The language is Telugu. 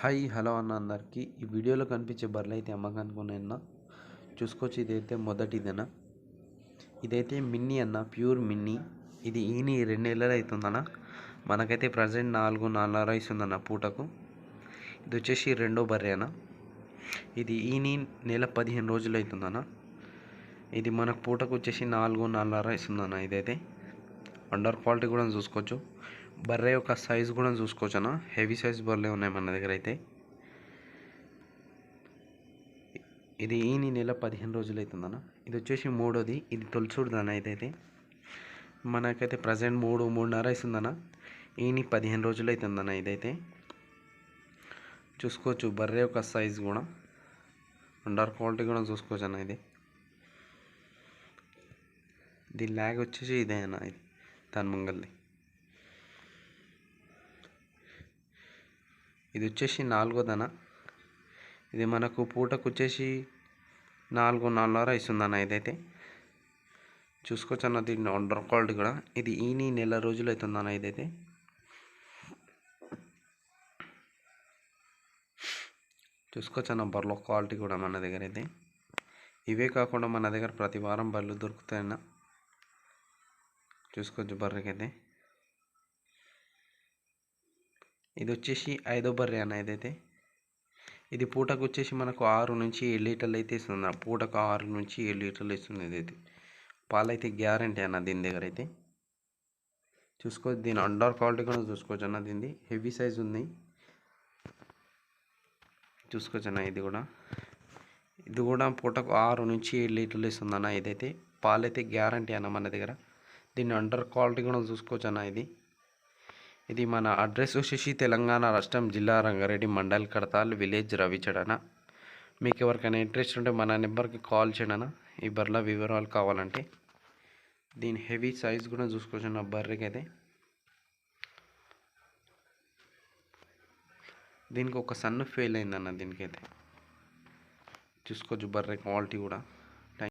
హాయ్ హలో అన్న అందరికీ. ఈ వీడియోలో కనిపించే బర్రెలు అయితే అమ్మకానికి ఉన్నాయన్న చూసుకోవచ్చు ఇదైతే మొదటిదన్న ఇదైతే మిన్నీ అన్న ప్యూర్ మిన్నీ. ఇది ఈని రెండు నెలలు అవుతుందన్న. మనకైతే ప్రజెంట్ నాలుగు నాలుగున్నర ఇస్తుందన్న పూటకు. ఇది వచ్చేసి రెండో బర్రె అన్న. ఇది ఈని నెల పదిహేను రోజులు అవుతుందన్న. ఇది మనకు పూటకు వచ్చేసి నాలుగు నాలుగున్నర ఇస్తుందన్న ఇదైతే. అండర్ క్వాలిటీ కూడా చూసుకోవచ్చు. బర్రె యొక్క సైజ్ కూడా చూసుకోవచ్చు అన్న హెవీ సైజ్ బర్రె ఉన్నాయి మన దగ్గర అయితే. ఇది ఈ నెల పదిహేను రోజులు అవుతుందన్న. ఇది వచ్చేసి మూడోది. ఇది తొలిచూడుదన్న ఇదైతే మనకైతే ప్రజెంట్ మూడు మూడున్నర ఇస్తుందన్న ఈని పదిహేను రోజులు అవుతుందన్న ఇదైతే చూసుకోవచ్చు బర్రె యొక్క సైజ్ కూడా. అండర్ క్వాలిటీ కూడా చూసుకోవచ్చు అన్న ఇది దీని ల్యాగ్ వచ్చేసి ఇదే అన్న ఇది దాని ముంగల్ది. ఇది వచ్చేసి నాలుగోదన ఇది మనకు పూటకు వచ్చేసి నాలుగు నాలుగున్నర ఇస్తుందన్న ఇదైతే. చూసుకోవచ్చు అన్న దీని అండర్ క్వాలిటీ కూడా. ఇది ఈని నెల రోజులు అవుతుందన్న ఇదైతే. చూసుకోవచ్చు అన్న బర్రెల క్వాలిటీ కూడా మన దగ్గర అయితే. ఇవే కాకుండా మన దగ్గర ప్రతి వారం బర్రెలు దొరుకుతాయన్న. చూసుకోవచ్చు బర్రెకైతే. ఇది వచ్చేసి ఐదో బర్రె అన్న ఇదైతే. ఇది పూటకు వచ్చేసి మనకు ఆరు నుంచి ఏడు లీటర్లు అయితే ఇస్తుంది పూటకు ఆరు నుంచి ఏడు లీటర్లు ఇస్తుంది ఇది పాలు అయితే గ్యారంటీ అన్న దీని దగ్గర అయితే. చూసుకోవచ్చు దీని అండర్ క్వాలిటీ కూడా చూసుకోవచ్చు అన్న దీనిది. హెవీ సైజ్ ఉంది. చూసుకోవచ్చు అన్న ఇది కూడా. ఇది కూడా పూటకు ఆరు నుంచి ఏడు లీటర్లు ఇస్తుంది అన్న ఇదైతే. పాలు అయితే గ్యారంటీ అన్న మన దగ్గర. దీని అండర్ క్వాలిటీ కూడా చూసుకోవచ్చు అన్న ఇది. ఇది మన అడ్రస్ వచ్చేసి తెలంగాణ రాష్ట్రం జిల్లా రంగారెడ్డి మండల్ కడతాల్ విలేజ్ రవిచడన మీకు ఎవరికైనా ఇంట్రెస్ట్ ఉంటే మన నెంబర్కి కాల్ చేయడన ఈ బర్రెల వివరాలు కావాలంటే దీని హెవీ సైజ్ కూడా చూసుకోవచ్చు అన్న బర్రెకి అయితే దీనికి ఒక సన్ను ఫెయిల్ అయిందన్న దీనికైతే. చూసుకోవచ్చు బర్రె క్వాలిటీ కూడా.